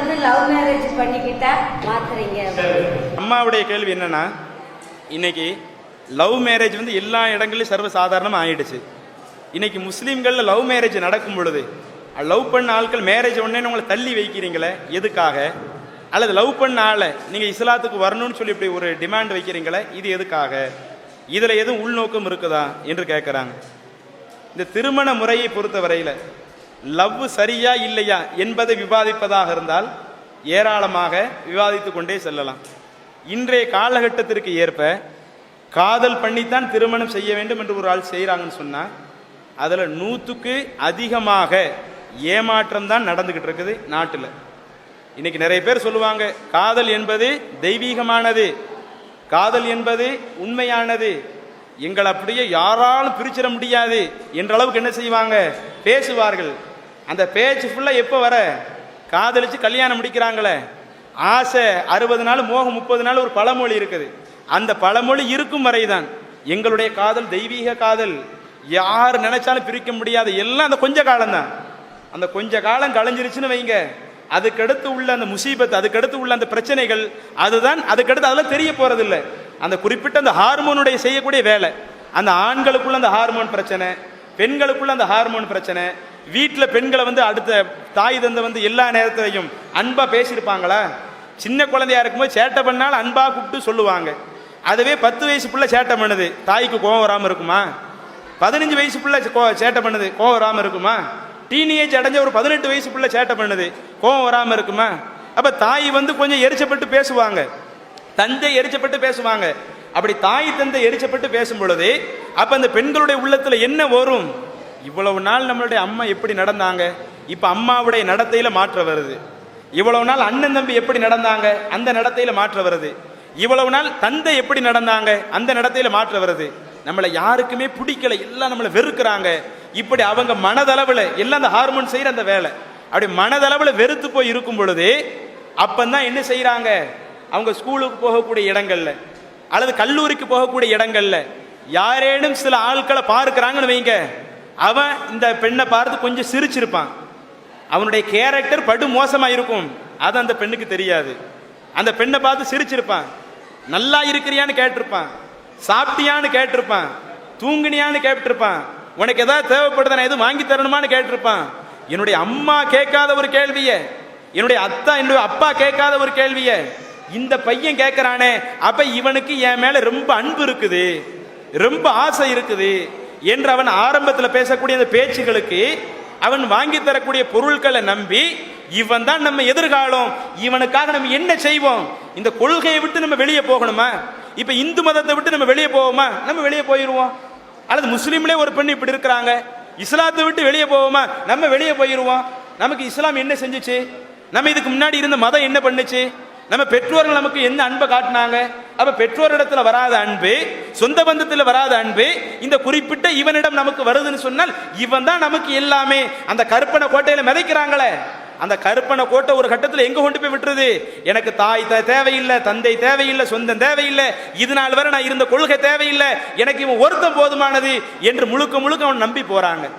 வந்து love marriage பண்ணிக்கிட்டா மாத்துறீங்க. அம்மாவுடைய கேள்வி என்னன்னா இன்னைக்கு லவ் மேரேஜ் வந்து எல்லா இடங்களிலும் சர்வசாதாரணமாக ஆயிடுச்சு. இன்னைக்கு முஸ்லீம்களில் லவ் மேரேஜ் நடக்கும் பொழுது லவ் பண்ண ஆட்கள் மேரேஜ் உடனே உங்களை தள்ளி வைக்கிறீங்களே எதுக்காக? அல்லது லவ் பண்ண ஆளை நீங்கள் இஸ்லாத்துக்கு வரணும்னு சொல்லி இப்படி ஒரு டிமாண்ட் வைக்கிறீங்களே இது எதுக்காக? இதில் எதுவும் உள்நோக்கம் இருக்குதா? என்று கேட்குறாங்க இந்த திருமண முறையை பொறுத்தவரையில் லவ் சரியா இல்லையா என்பதை விவாதிப்பதாக இருந்தால் ஏராளமாக விவாதித்து கொண்டே செல்லலாம். இன்றைய காலகட்டத்திற்கு ஏற்ப காதல் பண்ணித்தான் திருமணம் செய்ய வேண்டும் என்று ஒரு ஆள் செய்கிறாங்கன்னு சொன்னால் அதில் நூற்றுக்கு அதிகமாக ஏமாற்றம் தான் நடந்துக்கிட்டு இருக்குது நாட்டில். இன்னைக்கு நிறைய பேர் சொல்லுவாங்க காதல் என்பது தெய்வீகமானது காதல் என்பது உண்மையானது எங்களை அப்படியே யாராலும் பிரிச்சிட முடியாது என்ற அளவுக்கு என்ன செய்வாங்க? பேசுவார்கள். அந்த பேச்சு ஃபுல்லாக எப்போ வர? காதலிச்சு கல்யாணம் முடிக்கிறாங்களே. ஆசை அறுபது நாள் மோகம் முப்பது நாள் ஒரு பழமொழி இருக்குது. அந்த பழமொழி இருக்கும் வரைதான். எங்களுடைய காதல் தெய்வீக காதல். யார் நினைச்சாலும் பிரிக்க முடியாது எல்லாம் அந்த கொஞ்ச காலம்தான். அந்த கொஞ்ச காலம் களைஞ்சிருச்சுன்னு வைங்க. அதுக்கடுத்து உள்ள அந்த முசீபத் அதுக்கடுத்து உள்ள அந்த பிரச்சனைகள் அதுதான் அதுக்கடுத்து அதெல்லாம் தெரிய போகிறதில்ல அந்த குறிப்பிட்ட அந்த ஹார்மோனுடைய செய்யக்கூடிய வேலை. அந்த ஆண்களுக்குள்ள அந்த ஹார்மோன் பிரச்சனை பெண்களுக்குள்ள அந்த ஹார்மோன் பிரச்சனை வீட்டில் பெண்களை வந்து அடுத்த தாய் தந்தை வந்து எல்லா நேரத்திலையும் அன்பாக பேசியிருப்பாங்களா? சின்ன குழந்தையா இருக்கும்போது சேட்டை பண்ணாலும் அன்பாக கூப்பிட்டு சொல்லுவாங்க. அதுவே பத்து வயசு பிள்ளை சேட்டை பண்ணுது. தாய்க்கு கோவம் வராமல் இருக்குமா? பதினஞ்சு வயசு பிள்ளை கோ- சேட்டை பண்ணுது. கோவம் வராமல் இருக்குமா? டீனேஜ் அடைஞ்ச ஒரு பதினெட்டு வயசு பிள்ளை சேட்டை பண்ணுது. கோவம் வராமல் இருக்குமா? அப்போ தாய் வந்து கொஞ்சம் எரிச்சப்பட்டு பேசுவாங்க. தந்தை எரிச்சப்பட்டு பேசுவாங்க. அப்படி தாய் தந்தை எரிச்சப்பட்டு பேசும் பொழுது அப்ப அந்த பெண்களுடைய உள்ளத்துல என்ன வரும்? இவ்வளவு நாள் நம்மளுடைய அம்மா எப்படி நடந்தாங்க? இப்ப அம்மாவுடைய நடத்தையில மாற்ற வருது. இவ்வளவு நாள் அண்ணன் தம்பி எப்படி நடந்தாங்க? அந்த நடத்தையில மாற்ற வருது. இவ்வளவு நாள் தந்தை எப்படி நடந்தாங்க? அந்த நடத்தையில மாற்ற வருது. நம்மளை யாருக்குமே பிடிக்கல. எல்லாம் நம்மளை வெறுக்கிறாங்க. இப்படி அவங்க மனதளவுல எல்லாம் அந்த ஹார்மோன் செய்யற அந்த வேலை. அப்படி மனதளவுல வெறுத்து போய் இருக்கும் பொழுது அப்பந்தான் என்ன செய்யறாங்க அவங்க ஸ்கூலுக்கு போகக்கூடிய இடங்கள்ல அல்லது கல்லூரிக்கு போகக்கூடிய இடங்கள்ல யாரேனும் சில ஆட்களை பார்க்குறாங்கன்னு வைங்க. அவன் இந்த பெண்ணை பார்த்து கொஞ்சம் சிரிச்சிருப்பான். அவனுடைய கேரக்டர் படு மோசமாக இருக்கும். அது அந்த பெண்ணுக்கு தெரியாது. அந்த பெண்ணை பார்த்து சிரிச்சிருப்பான். நல்லா இருக்கிறியான்னு கேட்டிருப்பான். சாப்பிட்டியான்னு கேட்டிருப்பான். தூங்குனியான்னு கேட்டிருப்பான். உனக்கு எதாவது தேவைப்படுதா நான் எதுவும் வாங்கி தரணுமான்னு கேட்டிருப்பான். என்னுடைய அம்மா கேட்காத ஒரு கேள்வியை. என்னுடைய அத்தா என்னுடைய அப்பா கேட்காத ஒரு கேள்வியை. இந்த பையன் கேட்கறானே அப்ப இவனுக்கு என் மேல ரொம்ப அன்பு இருக்குது ரொம்ப ஆசை இருக்குது என்று அவன் ஆரம்பத்தில் பேசக்கூடிய அந்த பேச்சுகளுக்கு அவன் வாங்கி தரக்கூடிய பொருட்களை நம்பி இவன் தான் நம்ம எதிர்காலம் இவனுக்காக நம்ம என்ன செய்வோம்? இந்த கொள்கையை விட்டு நம்ம வெளியே போகணுமா? இப்ப இந்து மதத்தை விட்டு நம்ம வெளியே போவோமா? நம்ம வெளியே போயிடுவோம் அல்லது முஸ்லீம்லேயே ஒரு பெண் இப்படி இருக்கிறாங்க இஸ்லாத்தை விட்டு வெளியே போவோமா? நம்ம வெளியே போயிடுவோம் நமக்கு இஸ்லாம் என்ன செஞ்சுச்சு? நம்ம இதுக்கு முன்னாடி இருந்த மதம் என்ன பண்ணுச்சு? நம்ம பெற்றோர்கள் நமக்கு என்ன அன்பை காட்டினாங்க? அப்ப பெற்றோரிடத்துல வராத அன்பு சொந்த பந்தத்தில் வராத அன்பு இந்த குறிப்பிட்ட இவனிடம் நமக்கு வருதுன்னு சொன்னால் இவன் தான் நமக்கு எல்லாமே. அந்த கற்பனை கோட்டையில மிதைக்கிறாங்களே. அந்த கற்பனை கோட்டை ஒரு கட்டத்தில் எங்க கொண்டு போய் விட்டுருது? எனக்கு தாய் த- தேவையில்லை தந்தை தேவையில்லை சொந்தம் தேவையில்லை இது நாள் வரை நான் இருந்த கொள்கை தேவையில்லை எனக்கு இவன் ஒருத்தம் போதுமானது என்று முழுக்க முழுக்க அவன் நம்பி போறாங்க.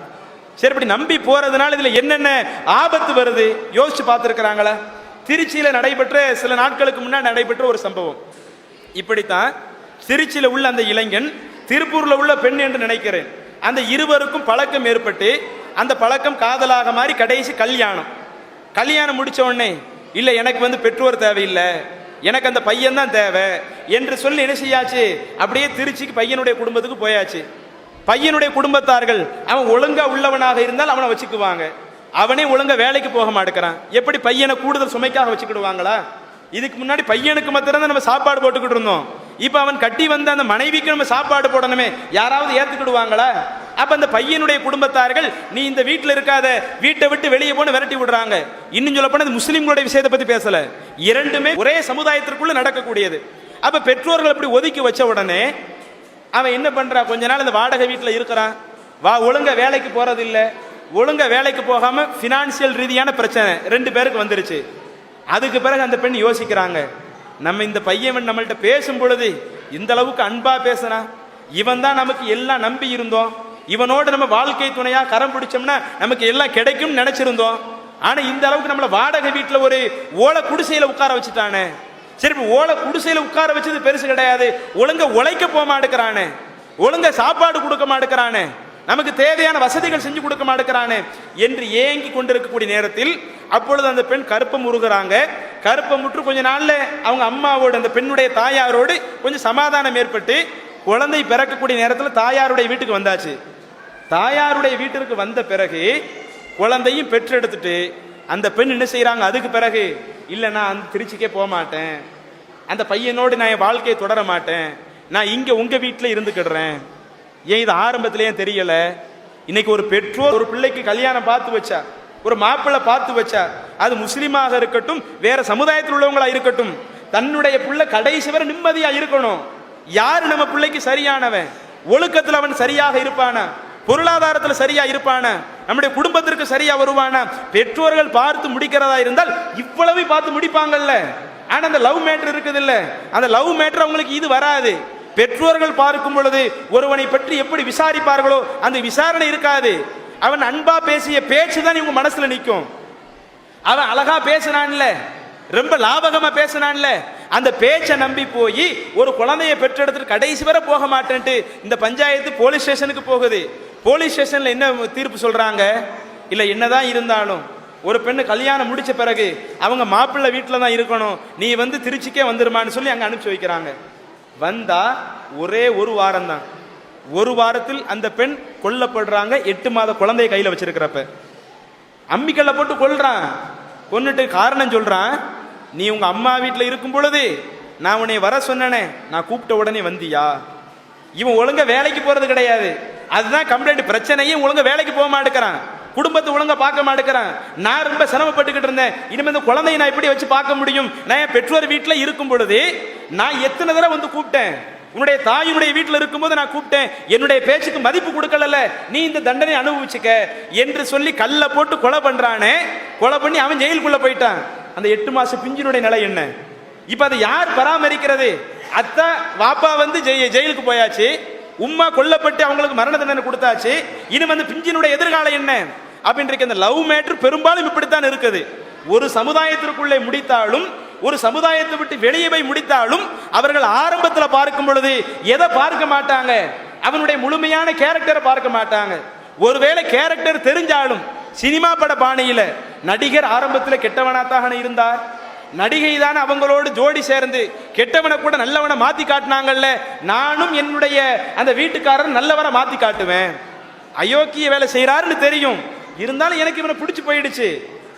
சரி இப்படி நம்பி போறதுனால இதுல என்னென்ன ஆபத்து வருது? யோசிச்சு பார்த்துருக்கிறாங்களா? திருச்சியில் நடைபெற்ற சில நாட்களுக்கு முன்னாடி நடைபெற்ற ஒரு சம்பவம். இப்படித்தான் திருச்சியில் உள்ள அந்த இளைஞன் திருப்பூரில் உள்ள பெண் என்று நினைக்கிறேன். அந்த இருவருக்கும் பழக்கம் ஏற்பட்டு அந்த பழக்கம் காதலாக மாறி கடைசி கல்யாணம். கல்யாணம் முடித்த உடனே இல்லை எனக்கு வந்து பெற்றோர் தேவையில்லை. எனக்கு அந்த பையன் தான் தேவை. என்று சொல்லி என்ன செய்யாச்சு? அப்படியே திருச்சிக்கு பையனுடைய குடும்பத்துக்கு போயாச்சு. பையனுடைய குடும்பத்தார்கள் அவன் ஒழுங்கா உள்ளவனாக இருந்தால் அவனை வச்சுக்குவாங்க. அவனே ஒழுங்கா வேலைக்கு போக மாட்டேங்கிறான். எப்படி பையனை கூடுதல் சுமைக்காக வச்சுக்கிடுவாங்களா? இதுக்கு முன்னாடி பையனுக்கு மாத்திரம் நம்ம சாப்பாடு போட்டுக்கிட்டு இருந்தோம். இப்போ அவன் கட்டி வந்த அந்த மனைவிக்கு நம்ம சாப்பாடு போடணுமே. யாராவது ஏற்றுக்கிடுவாங்களா அப்ப அந்த பையனுடைய குடும்பத்தார்கள் நீ இந்த வீட்டில் இருக்காத. வீட்டை விட்டு வெளியே போன்னு விரட்டி விடுறாங்க. இன்னும் சொல்ல போனா முஸ்லீம்களுடைய விஷயத்தை பத்தி பேசல. இரண்டுமே ஒரே சமுதாயத்திற்குள்ள நடக்கக்கூடியது. அப்ப பெற்றோர்கள் அப்படி ஒதுக்கி வச்ச உடனே அவன் என்ன பண்றான் கொஞ்ச நாள் இந்த வாடகை வீட்டில் இருக்கிறான். வா ஒழுங்க வேலைக்கு போறது ஒழுங்காக வேலைக்கு போகாமல் ஃபினான்சியல் ரீதியான பிரச்சனை. ரெண்டு பேருக்கு வந்துருச்சு. அதுக்கு பிறகு அந்த பெண் யோசிக்கிறாங்க. நம்ம இந்த பையன் நம்மள்கிட்ட பேசும் பொழுது இந்த அளவுக்கு அன்பாக பேசுனா இவன் தான் நமக்கு எல்லாம் நம்பி இருந்தோம். இவனோடு நம்ம வாழ்க்கை துணையாக கரம் பிடிச்சோம்னா நமக்கு எல்லாம் கிடைக்கும்னு நினச்சிருந்தோம். ஆனால் இந்த அளவுக்கு நம்மளை வாடகை வீட்டில் ஒரு ஓலை குடிசையில் உட்கார வச்சுட்டானே. சரி இப்போ ஓலை குடிசையில் உட்கார வச்சது பெருசு கிடையாது. ஒழுங்க உழைக்க போக மாட்டேங்கிறானே. ஒழுங்க சாப்பாடு கொடுக்க மாட்டேங்கிறானே. நமக்கு தேவையான வசதிகள் செஞ்சு கொடுக்க மாட்டேங்கிறானே என்று ஏங்கி கொண்டிருக்கக்கூடிய நேரத்தில் அப்பொழுது அந்த பெண் கருப்பம் உருகிறாங்க கருப்பம் முற்று கொஞ்ச நாள்ல அவங்க அம்மாவோட அந்த பெண்ணுடைய தாயாரோடு கொஞ்சம் சமாதானம் ஏற்பட்டு குழந்தை பிறக்கக்கூடிய நேரத்தில் தாயாருடைய வீட்டுக்கு வந்தாச்சு. தாயாருடைய வீட்டிற்கு வந்த பிறகு குழந்தையும் பெற்றெடுத்துட்டு அந்த பெண் என்ன செய்கிறாங்க அதுக்கு பிறகு இல்லை நான் அந்த திருச்சிக்கே போக மாட்டேன். அந்த பையனோடு நான் என் வாழ்க்கையை தொடர மாட்டேன். நான் இங்கே உங்கள் வீட்டில் இருந்துக்கிடுறேன். ஏன் இது ஆரம்பத்திலேயே தெரியல? இன்னைக்கு ஒரு பெற்றோர் ஒரு பிள்ளைக்கு கல்யாணம் பார்த்து வச்சா ஒரு மாப்பிள்ளை பார்த்து வச்சா அது முஸ்லீமாக இருக்கட்டும் வேற சமுதாயத்தில் உள்ளவங்களா இருக்கட்டும் தன்னுடைய பிள்ளை கடைசி வரை நிம்மதியா இருக்கணும். யாரு நம்ம பிள்ளைக்கு சரியானவன்? ஒழுக்கத்தில் அவன் சரியாக இருப்பானா? பொருளாதாரத்தில் சரியா இருப்பானா? நம்முடைய குடும்பத்திற்கு சரியா வருவானா? பெற்றோர்கள் பார்த்து முடிக்கிறதா இருந்தால் இவ்வளவு பார்த்து முடிப்பாங்கல்ல. ஆனா அந்த லவ் மேட்ரு இருக்குது இல்ல அந்த லவ் மேட்டர் அவங்களுக்கு இது வராது. பெற்றோர்கள் பார்க்கும் பொழுது ஒருவனை பற்றி எப்படி விசாரிப்பார்களோ அந்த விசாரணை இருக்காது. அவன் அன்பா பேசிய பேச்சு தான் இவங்க மனசுல நிற்கும் அவன் அழகா பேசினான்ல ரொம்ப லாபகமா பேசினான்ல அந்த பேச்சை நம்பி போய் ஒரு குழந்தைய பெற்றெடுத்துட்டு கடைசி வரை போக மாட்டேன்ட்டு இந்த பஞ்சாயத்து போலீஸ் ஸ்டேஷனுக்கு போகுது. போலீஸ் ஸ்டேஷன்ல என்ன தீர்ப்பு சொல்றாங்க? இல்ல என்னதான் இருந்தாலும் ஒரு பெண்ணு கல்யாணம் முடிச்ச பிறகு அவங்க மாப்பிள்ளை வீட்டில் தான் இருக்கணும். நீ வந்து திருச்சிக்கே வந்துருமான்னு சொல்லி அங்கே அனுப்பிச்சி வைக்கிறாங்க. வந்தா ஒரே ஒரு வாரம் தான் ஒரு வாரத்தில் அந்த பெண் கொல்லப்படுறாங்க. எட்டு மாத குழந்தைய கையில வச்சிருக்கிறப்ப. அம்மிக்கல்ல போட்டு கொள்றான் கொன்னுட்டு காரணம் சொல்றான் நீ உங்க அம்மா வீட்டில் இருக்கும் பொழுது நான் உன்னை வர சொன்னனே. நான் கூப்பிட்ட உடனே வந்தியா? இவன் ஒழுங்க வேலைக்கு போறது கிடையாது. அதுதான் கம்ப்ளைண்ட் பிரச்சனையும் ஒழுங்கா வேலைக்கு போக மாட்டேங்கிறான். குடும்பத்தை ஒழுங்கா பார்க்க மாட்டேங்கிறான். நான் ரொம்ப சிரமப்பட்டுக்கிட்டு இருந்தேன். இனிமேல் இந்த குழந்தைய நான் எப்படி வச்சு பார்க்க முடியும்? நான் என் பெற்றோர் வீட்டில் இருக்கும் பொழுது நான் எத்தனை தடவை வந்து கூப்பிட்டேன். உன்னுடைய தாயினுடைய வீட்டில் இருக்கும்போது நான் கூப்பிட்டேன். என்னுடைய பேச்சுக்கு மதிப்பு கொடுக்கல நீ இந்த தண்டனை அனுபவிச்சுக்க என்று சொல்லி கல்லை போட்டு கொலை பண்றானே கொலை பண்ணி அவன் ஜெயிலுக்குள்ள போயிட்டான். அந்த எட்டு மாச பிஞ்சினுடைய நிலை என்ன? இப்ப அதை யார் பராமரிக்கிறது? அத்தா வாப்பா வந்து ஜெயிலுக்கு போயாச்சு. உம்மா கொல்லப்பட்டு அவங்களுக்கு மரண தண்டனை கொடுத்தாச்சு இனி வந்து பிஞ்சினுடைய எதிர்காலம் என்ன? அப்படின்ற அந்த லவ் மேட்ரு பெரும்பாலும் இப்படித்தான் இருக்குது. ஒரு சமுதாயத்திற்குள்ளே முடித்தாலும் ஒரு சமுதாயத்தை விட்டு வெளியே போய் முடித்தாலும் அவர்கள் ஆரம்பத்தில் பார்க்கும் பொழுது எதை பார்க்க மாட்டாங்க? அவனுடைய முழுமையான கேரக்டரை பார்க்க மாட்டாங்க. ஒருவேளை கேரக்டர் தெரிஞ்சாலும் சினிமா பட பாணியில நடிகர் ஆரம்பத்தில் கெட்டவனாத்தாக இருந்தார். நடிகை தான் அவங்களோடு ஜோடி சேர்ந்து கெட்டவனை கூட நல்லவனை மாத்தி காட்டினாங்கல்ல நானும் என்னுடைய அந்த வீட்டுக்காரர் நல்லவரை மாத்தி காட்டுவேன். அயோக்கிய வேலை செய்யறாருன்னு தெரியும். இருந்தாலும் எனக்கு இவனை பிடிச்சி போயிடுச்சு.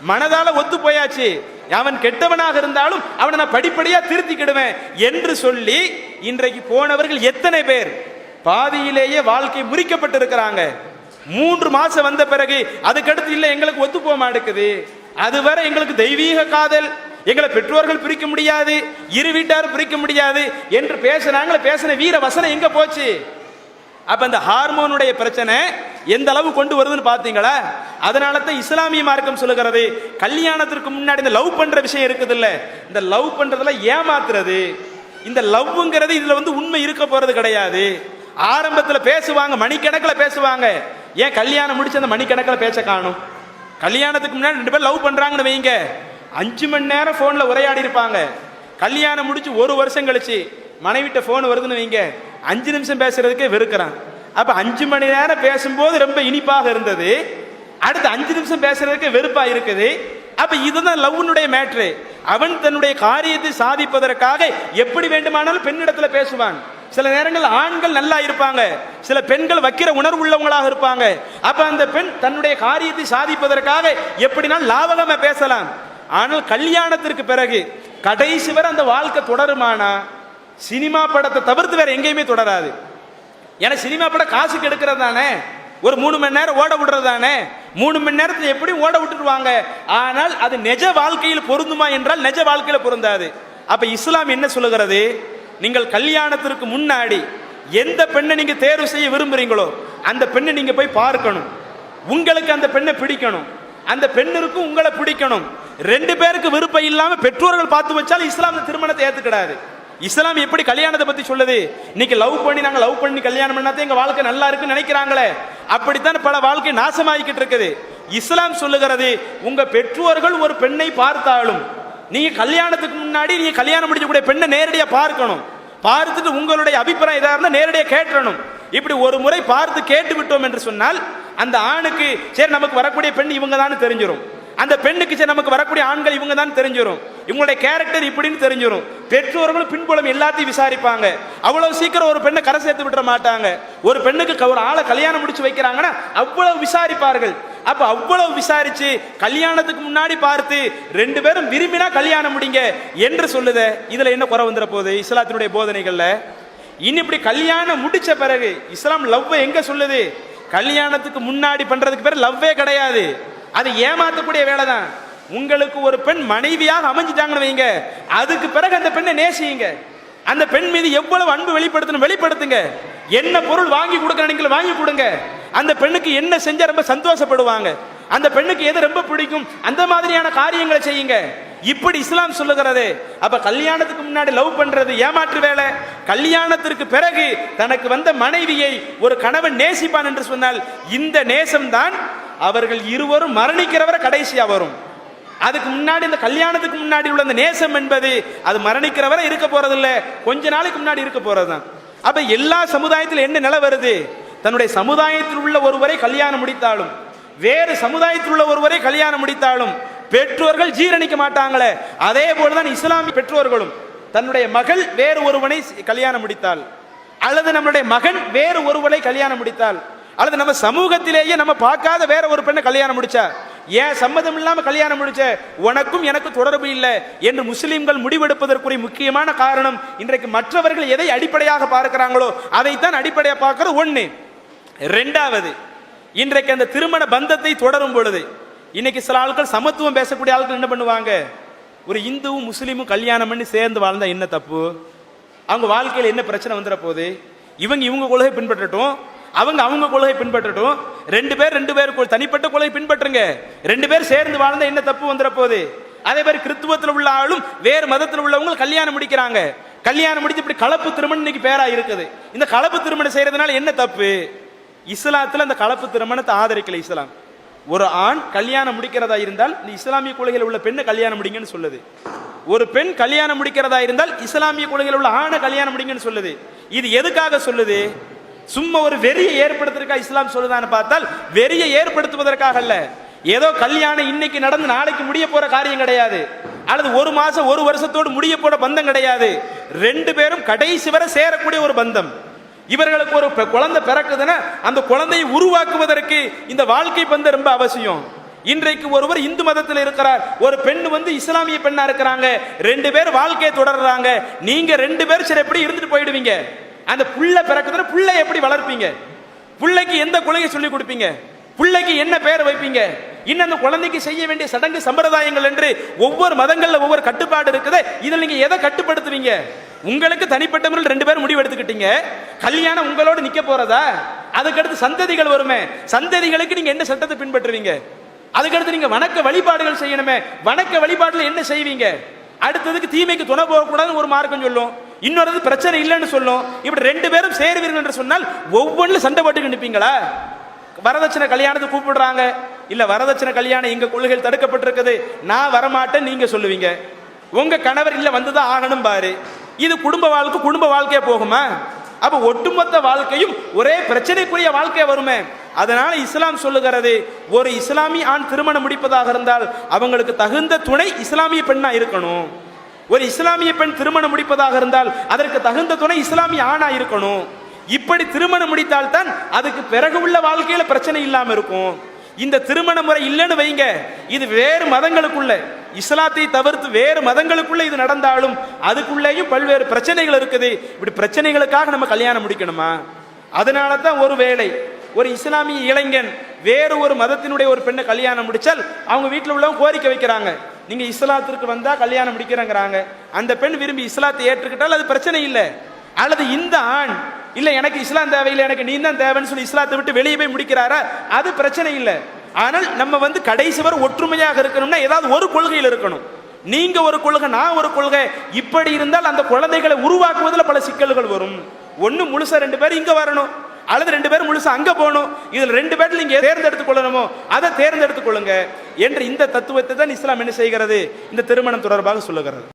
மனதால ஒத்து போயாச்சு. அவன் கெட்டவனாக இருந்தாலும் அவனை நான் படிப்படியா திருத்திக்கிடுவேன் என்று சொல்லி இன்றைக்கு போனவர்கள் எத்தனை பேர்? பாதியிலேயே வாழ்க்கை முறிக்கப்பட்டிருக்கிறாங்க. மூன்று மாசம் வந்த பிறகு அதுக்கடுத்து இல்லை எங்களுக்கு ஒத்து போக மாட்டேங்குது. அதுவரை எங்களுக்கு தெய்வீக காதல் எங்களை பெற்றோர்கள் பிரிக்க முடியாது இரு வீட்டார் பிரிக்க முடியாது என்று பேசுனாங்களே பேசின வீர வசனம் எங்க போச்சு? அப்ப இந்த ஹார்மோனுடைய பிரச்சனை எந்த அளவு கொண்டு வருதுன்னு பாத்தீங்களா? அதனால தான் இஸ்லாமிய மார்க்கம் சொல்லுகிறது கல்யாணத்திற்கு முன்னாடி இந்த லவ் பண்ற விஷயம் இருக்குது இல்ல இந்த லவ் பண்றதுல ஏமாத்துறது இந்த லவ்ங்கிறது இதுல வந்து உண்மை இருக்க போறது கிடையாது. ஆரம்பத்தில் பேசுவாங்க மணிக்கணக்கில் பேசுவாங்க. ஏன் கல்யாணம் முடிச்சு அந்த மணிக்கணக்கில் பேச காணும்? கல்யாணத்துக்கு முன்னாடி ரெண்டு பேர் லவ் பண்றாங்கன்னு வைங்க. அஞ்சு மணி நேரம் ஃபோனில் உரையாடி இருப்பாங்க கல்யாணம் முடிச்சு ஒரு வருஷம் கழிச்சு மனைவிட்ட ஃபோன் வருதுன்னு வைங்க. அஞ்சு நிமிஷம் பேசுறதுக்கே வெறுக்கிறான். அப்போ அஞ்சு மணி நேரம் பேசும்போது ரொம்ப இனிப்பாக இருந்தது. அடுத்து அஞ்சு நிமிஷம் பேசுறதுக்கு வெறுப்பா இருக்குது. அப்ப இதுதான் லவ்னுடைய மேட்ரு அவன் தன்னுடைய காரியத்தை சாதிப்பதற்காக எப்படி வேண்டுமானாலும் பெண்ணிடத்துல பேசுவான். சில நேரங்கள் ஆண்கள் நல்லா இருப்பாங்க. சில பெண்கள் வைக்கிற உணர்வு உள்ளவங்களாக இருப்பாங்க. அப்ப அந்த பெண் தன்னுடைய காரியத்தை சாதிப்பதற்காக எப்படினாலும் லாபகமா பேசலாம். ஆனால் கல்யாணத்திற்கு பிறகு கடைசி வரை அந்த வாழ்க்கை தொடருமானா? சினிமா படத்தை தவிர்த்து வேற எங்கேயுமே தொடராது. ஏன்னா சினிமா படம் காசுக்கு எடுக்கிறது தானே? ஒரு மூணு மணி நேரம் ஓட விடுறது தானே? மூணு மணி நேரத்தில் எப்படி ஓட விட்டுருவாங்க? ஆனால் அது நிஜ வாழ்க்கையில் பொருந்துமா என்றால் நிஜ வாழ்க்கையில் பொருந்தாது. அப்ப இஸ்லாம் என்ன சொல்லுகிறது? நீங்கள் கல்யாணத்திற்கு முன்னாடி எந்த பெண்ணை நீங்க தேர்வு செய்ய விரும்புறீங்களோ அந்த பெண்ணை நீங்க போய் பார்க்கணும். உங்களுக்கு அந்த பெண்ணை பிடிக்கணும். அந்த பெண்ணிற்கும் உங்களை பிடிக்கணும். ரெண்டு பேருக்கு விருப்பம் இல்லாம பெற்றோர்கள் பார்த்து வச்சாலும் இஸ்லாம் திருமணத்தை ஏத்துக்கிடாது. இஸ்லாம் எப்படி கல்யாணத்தை பத்தி சொல்லுது? இன்னைக்கு லவ் பண்ணி நாங்க லவ் பண்ணி கல்யாணம் பண்ணாதே எங்க வாழ்க்கை நல்லா இருக்குன்னு நினைக்கிறாங்களே. அப்படித்தான் பல வாழ்க்கை நாசமாகிக்கிட்டு இருக்குது. இஸ்லாம் சொல்லுகிறது உங்க பெற்றோர்கள் ஒரு பெண்ணை பார்த்தாலும் நீங்க கல்யாணத்துக்கு முன்னாடி நீங்க கல்யாணம் முடிக்கக்கூடிய பெண்ணை நேரடியா பார்க்கணும். பார்த்துட்டு உங்களுடைய அபிப்பிராயம் எதா இருந்தால் நேரடியாக கேட்டணும் இப்படி ஒரு முறை பார்த்து கேட்டு விட்டோம் என்று சொன்னால் அந்த ஆணுக்கு சரி நமக்கு வரக்கூடிய பெண் இவங்க தான் தெரிஞ்சிடும் அந்த பெண்ணுக்கு நமக்கு வரக்கூடிய ஆண்கள் இவங்க தான் தெரிஞ்சிடும் இவங்களுடைய கேரக்டர் இப்படின்னு தெரிஞ்சிடும் பெற்றோர்களும் பின்புலம் எல்லாத்தையும் விசாரிப்பாங்க. அவ்வளவு சீக்கிரம் ஒரு பெண்ணை கரை சேர்த்து விட்டுற மாட்டாங்க. ஒரு பெண்ணுக்கு ஒரு ஆளை கல்யாணம் முடிச்சு வைக்கிறாங்கன்னா அவ்வளவு விசாரிப்பார்கள். அப்ப அவ்வளவு விசாரிச்சு கல்யாணத்துக்கு முன்னாடி பார்த்து ரெண்டு பேரும் விரும்பினா கல்யாணம் முடிங்க என்று சொல்லுத. இதுல என்ன குறை வந்துட போகுது? இஸ்லாத்தினுடைய போதனைகள்ல. இனி இப்படி கல்யாணம் முடிச்ச பிறகு இஸ்லாம் லவ் எங்க சொல்லுது? கல்யாணத்துக்கு முன்னாடி பண்றதுக்கு பேர் லவ்வே கிடையாது. அது ஏமாத்தக்கூடிய வேலை தான் உங்களுக்கு ஒரு பெண் மனைவியாக அமைஞ்சிட்டாங்கன்னு வைங்க. அதுக்கு பிறகு அந்த பெண்ணை நேசியுங்க. அந்த பெண் மீது எவ்வளவு அன்பு வெளிப்படுத்தணும் வெளிப்படுத்துங்க. என்ன பொருள் வாங்கி கொடுக்க நினைக்கல வாங்கி கொடுங்க. அந்த பெண்ணுக்கு என்ன செஞ்சா ரொம்ப சந்தோஷப்படுவாங்க. அந்த பெண்ணுக்கு எது ரொம்ப பிடிக்கும் அந்த மாதிரியான காரியங்களை செய்யுங்க. இப்படி இஸ்லாம் சொல்லுகிறது. அப்ப கல்யாணத்துக்கு முன்னாடி லவ் பண்றது ஏமாற்று வேலை. கல்யாணத்திற்கு பிறகு தனக்கு வந்த மனைவியை ஒரு கணவன் நேசிப்பான் என்று சொன்னால் இந்த நேசம்தான் அவர்கள் இருவரும் மரணிக்கிறவரை கடைசியா வரும். அதுக்கு முன்னாடி இந்த கல்யாணத்துக்கு முன்னாடி உள்ள அந்த நேசம் என்பது அது மரணிக்கிறவரை இருக்க போறதில்ல. கொஞ்ச நாளைக்கு முன்னாடி இருக்க போறதுதான். அப்ப எல்லா சமுதாயத்தில் என்ன நிலை வருது? தன்னுடைய சமுதாயத்தில் உள்ள ஒருவரை கல்யாணம் முடித்தாலும் வேறு சமுதாயத்தில் உள்ள ஒருவரை கல்யாணம் முடித்தாலும் பெற்றோர்கள் ஜீரணிக்க மாட்டாங்களே. அதே போலதான் இஸ்லாமிய பெற்றோர்களும் தன்னுடைய மகள் வேறு ஒருவனை கல்யாணம் முடித்தாள் அல்லது நம்மளுடைய மகன் வேறு ஒருவனை கல்யாணம் முடித்தாள் அல்லது நம்ம சமூகத்திலேயே நம்ம பார்க்காத வேற ஒரு பெண்ணை கல்யாணம் முடிச்சா? ஏன் சம்மதம் இல்லாமல் கல்யாணம் முடிச்ச? உனக்கும் எனக்கு தொடர்பு இல்லை என்று முஸ்லீம்கள் முடிவெடுப்பதற்குரிய முக்கியமான காரணம் இன்றைக்கு மற்றவர்கள் எதை அடிப்படையாக பார்க்கிறாங்களோ அதைத்தான் அடிப்படையாக பார்க்கறது ஒன்று ரெண்டாவது இன்றைக்கு அந்த திருமண பந்தத்தை தொடரும் பொழுது இன்னைக்கு சில ஆட்கள் சமத்துவம் பேசக்கூடிய ஆட்கள் என்ன பண்ணுவாங்க? ஒரு இந்துவும் முஸ்லீமும் கல்யாணம் பண்ணி சேர்ந்து வாழ்ந்தா என்ன தப்பு? அவங்க வாழ்க்கையில் என்ன பிரச்சனை வந்துட போகுது? இவங்க இவங்க கொள்கை பின்பற்றட்டும். அவங்க அவங்க கொள்கை பின்பற்றட்டும். ரெண்டு பேர் ரெண்டு பேர் தனிப்பட்ட கொள்கை பின்பற்றுங்க. ரெண்டு பேர் சேர்ந்து வாழ்ந்தா என்ன தப்பு வந்துட போகுது? அதே மாதிரி கிறிஸ்துவத்தில் உள்ள ஆளும் வேறு மதத்தில் உள்ளவங்க கல்யாணம் முடிக்கிறாங்க. கல்யாணம் முடிச்சு இப்படி கலப்பு திருமணம் இன்னைக்கு பேரா இருக்குது. இந்த கலப்பு திருமணம் செய்யறதுனால என்ன தப்பு? இஸ்லாத்தில் அந்த கலப்பு திருமணத்தை ஆதரிக்கல இஸ்லாம். ஒரு ஆண் கல்யாணம் முடிக்கிறதா இருந்தால் இந்த இஸ்லாமிய கொள்கையில் உள்ள பெண்ணை கல்யாணம் முடிங்கன்னு சொல்லுது. ஒரு பெண் கல்யாணம் முடிக்கிறதா இருந்தால் இஸ்லாமிய கொள்கையில் உள்ள ஆணை கல்யாணம் முடிங்கன்னு சொல்லுது. இது எதுக்காக சொல்லுது? சும்மா ஒரு வெறியை ஏற்படுத்துறதுக்கா இஸ்லாம் சொல்லுதான்னு பார்த்தால் வெறியை ஏற்படுத்துவதற்காக அல்ல. ஏதோ கல்யாணம் இன்னைக்கு நடந்து நாளைக்கு முடிய போற காரியம் கிடையாது. அல்லது ஒரு மாசம் ஒரு வருஷத்தோடு முடிய போற பந்தம் கிடையாது. ரெண்டு பேரும் கடைசி வரை சேரக்கூடிய ஒரு பந்தம். இவர்களுக்கு ஒரு குழந்தை பிறக்குதுன்னா அந்த குழந்தையை உருவாக்குவதற்கு இந்த வாழ்க்கை பந்தம் ரொம்ப அவசியம். இன்றைக்கு ஒருவர் இந்து மதத்தில் இருக்கிறார். ஒரு பெண் வந்து இஸ்லாமிய பெண்ணா இருக்கிறாங்க. ரெண்டு பேர் வாழ்க்கையை தொடர்றாங்க. நீங்க ரெண்டு பேர் சரி எப்படி இருந்துட்டு போயிடுவீங்க. அந்த புள்ள பிறக்குதுன்னா புள்ளை எப்படி வளர்ப்பீங்க? பிள்ளைக்கு எந்த கொள்கையை சொல்லி கொடுப்பீங்க? பிள்ளைக்கு என்ன பெயர் வைப்பீங்க? இன்னும் அந்த குழந்தைக்கு செய்ய வேண்டிய சடங்கு சம்பிரதாயங்கள் என்று ஒவ்வொரு மதங்களில் ஒவ்வொரு கட்டுப்பாடு இருக்குது. இதில் நீங்க எதை கட்டுப்படுத்துவீங்க? உங்களுக்கு தனிப்பட்ட முறையில் ரெண்டு பேரும் முடிவு எடுத்துக்கிட்டீங்க. கல்யாணம் உங்களோடு நிக்க போறதா? அதுக்கடுத்து சந்ததிகள் வருமே? சந்ததிகளுக்கு நீங்க என்ன சட்டத்தை பின்பற்றுவீங்க? அதுக்கடுத்து நீங்க வணக்க வழிபாடுகள் செய்யணுமே? வணக்க வழிபாடுல என்ன செய்வீங்க? அடுத்ததுக்கு தீமைக்கு துணை போகக்கூடாதுன்னு ஒரு மார்க்கம் சொல்லும். இன்னொரு பிரச்சனை இல்லைன்னு சொல்லும். இப்படி ரெண்டு பேரும் சேருவீர்கள் என்று சொன்னால் ஒவ்வொன்றிலும் சண்டை போட்டுக்கு நிற்பீங்களா? வரதட்சணை கல்யாணத்தை கூப்பிடுறாங்க. இல்ல வரதட்சணை கல்யாணம் எங்க கொள்கையில் தடுக்கப்பட்டிருக்குது. நான் வரமாட்டேன் நீங்க சொல்லுவீங்க. உங்க கணவர் இல்ல வந்துதான் ஆகணும் பாரு. இது குடும்ப வாழ்க்கை குடும்ப வாழ்க்கையா போகுமா? அப்ப ஒட்டுமொத்த வாழ்க்கையும் ஒரே பிரச்சனைக்குரிய வாழ்க்கையா வருமே. அதனால இஸ்லாம் சொல்லுகிறது ஒரு இஸ்லாமிய ஆண் திருமணம் முடிப்பதாக இருந்தால் அவங்களுக்கு தகுந்த துணை இஸ்லாமிய பெண்ணா இருக்கணும். ஒரு இஸ்லாமிய பெண் திருமணம் முடிப்பதாக இருந்தால் அதற்கு தகுந்த துணை இஸ்லாமிய ஆணா இருக்கணும். இப்படி திருமணம் முடித்தால் தான் அதுக்கு பிறகு உள்ள வாழ்க்கையில பிரச்சனை இல்லாம இருக்கும். இந்த திருமண முறை இல்லைன்னு வைங்க. இது வேறு மதங்களுக்குள்ள. இஸ்லாத்தை தவிர்த்து வேறு மதங்களுக்குள்ள இது நடந்தாலும் அதுக்குள்ளேயும் பல்வேறு பிரச்சனைகள் இருக்குது. இப்படி பிரச்சனைகளுக்காக நம்ம கல்யாணம் முடிக்கணுமா? அதனால தான் ஒரு வேலை ஒரு இஸ்லாமிய இளைஞன் வேறு ஒரு மதத்தினுடைய ஒரு பெண்ணை கல்யாணம் முடிச்சால் அவங்க வீட்டில் உள்ளவங்க கோரிக்கை வைக்கிறாங்க. நீங்க இஸ்லாத்திற்கு வந்தா கல்யாணம் முடிக்கிறேங்கிறாங்க. அந்த பெண் விரும்பி இஸ்லாத்தை ஏற்றுக்கிட்டால் அது பிரச்சனை இல்லை. அல்லது இந்த ஆண் இல்ல எனக்கு இஸ்லாம் தேவையில்லை எனக்கு நீ தான் தேவைன்னு சொல்லி இஸ்லாத்தை விட்டு வெளியே போய் முடிக்கிறாரா? அது பிரச்சனை இல்லை. ஆனால் நம்ம வந்து கடைசி வரை ஒற்றுமையாக இருக்கணும்னா ஏதாவது ஒரு கொள்கையில் இருக்கணும். நீங்க ஒரு கொள்கை நான் ஒரு கொள்கை. இப்படி இருந்தால் அந்த குழந்தைகளை உருவாக்குவதில் பல சிக்கல்கள் வரும். ஒன்று முழுசா ரெண்டு பேரும் இங்க வரணும். அல்லது ரெண்டு பேரும் முழுசா அங்க போகணும். இதுல ரெண்டு பேர்ல நீங்க தேர்ந்தெடுத்துக் கொள்ளணுமோ அதை தேர்ந்தெடுத்துக் கொள்ளுங்க. என்று இந்த தத்துவத்தை தான் இஸ்லாம் என்ன செய்கிறது? இந்த திருமணம் தொடர்பாக சொல்லுகிறது.